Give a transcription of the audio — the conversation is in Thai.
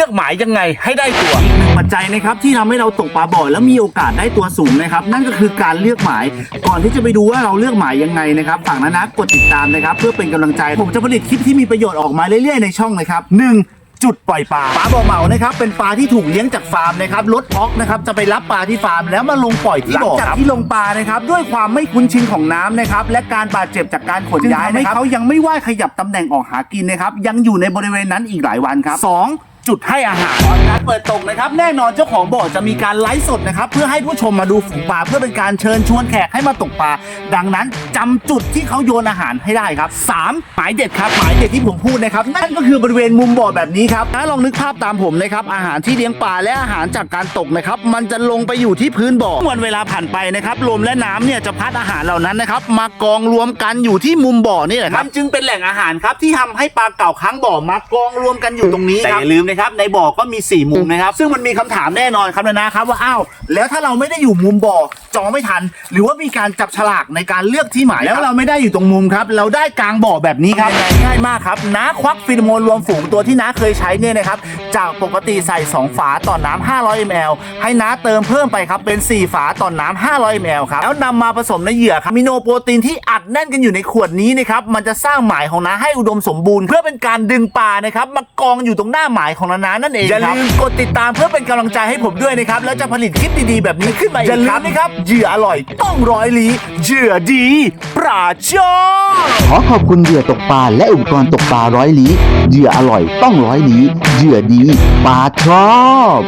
ลือกหมายยังไงให้ได้ตัวอีกหนึ่งปัจจัยนะครับที่ทำให้เราตกปลาบ่อยแล้วมีโอกาสได้ตัวสูงนะครับ นั่นก็คือการเลือกหมาย ก่อนที่จะไปดูว่าเราเลือกหมายยังไงนะครับฝากนะนะกดติดตามนะครับ เพื่อเป็นกำลังใจ ผมจะผลิตคลิปที่มีประโยชน์ออกมาเรื่อยๆในช่องนะครับหนึ่งจุดปล่อยปลาปลาบ่อเหมานะครับเป็นปลาที่ถูกเลี้ยงจากฟาร์มนะครับรถออกนะครับจะไปรับปลาที่ฟาร์มแล้วมาลงปล่อยที่บ่อครับที่ลงปลานะครับด้วยความไม่คุ้นชินของน้ำนะครับและการบาดเจ็บจากการขนย้ายนะครับเขายังไม่ว่ายขยับตำแหน่งออกหากินนะครับยังอยู่ในบริเวณนั้นอีกหลายวันครับสอง จุดให้อาหารตอนการเปิดตกนะครับ แน่นอนเจ้าของบ่อจะมีการไลฟ์สดนะครับ เพื่อให้ผู้ชมมาดูฝูงปลาเพื่อเป็นการเชิญชวนแขกให้มาตกปลาดังนั้นจำจุดที่เขาโยนอาหารให้ได้ครับ3หมายเด็ดครับหมายเด็ดที่ผมพูดนะครับนั่นก็คือบริเวณมุมบ่อแบบนี้ครับถ้าลองนึกภาพตามผมนะครับอาหารที่เลี้ยงปลาและอาหารจากการตกนะครับมันจะลงไปอยู่ที่พื้นบ่อวันเวลาผ่านไปนะครับลมและน้ำเนี่ยจะพัดอาหารเหล่านั้นนะครับมากองรวมกันอยู่ที่มุมบ่อนี่แหละครับมันจึงเป็นแหล่งอาหารครับที่ทำให้ปลาเก่าค้างบ่อมากองรวมกันอยู่ตรงนี้แต่อย่าลืมนะครับในบ่อก็มี 4 มุมนะครับ ซึ่งมันมีคำถามแน่นอนครับนะนะครับว่าอ้าวแล้วถ้าเราไม่ได้อยู่มุมบ่อจองไม่ทัน หรือว่ามีการจับฉลากในการเลือกที่หมายแล้วเราไม่ได้อยู่ตรงมุมครับ เราได้กลางบ่อแบบนี้ครับง่ายมากครับน้าควักฟิโลโมนรวมฝูงตัวที่น้าเคยใช้เนี่ยนะครับจากปกติใส่ 2 ฝาต่อน้ำ500 ml ให้น้าเติมเพิ่มไปครับเป็น 4 ฝาต่อน้ำ500 ml ครับแล้วนำมาผสมในเหยื่อครับมิโนโปรตีนที่อัดแน่นกันอยู่ในขวดนี้นะครับมันจะสร้างหมายของน้าให้อุดมสมบูรณ์ เพื่อเป็นการดึงปลานะครับมากองอยู่ตรงหน้าหมายของน้านานั่นเองอย่าลืมกดติดตามเพื่อเป็นกำลังใจให้ผมด้วยนะครับแล้วจะผลิตคลิปดีๆแบบนี้ขึ้นมาอีกอย่าลืมนะครับเหยื่ออร่อย ต้องร้อยลีเหยื่อดีปราชอบขอขอบคุณเหยื่อตกปลาและอุปกรณ์ตกปลาร้อยลี้เหยื่ออร่อยต้องร้อยลี้เหยื่อดีปลาชอบ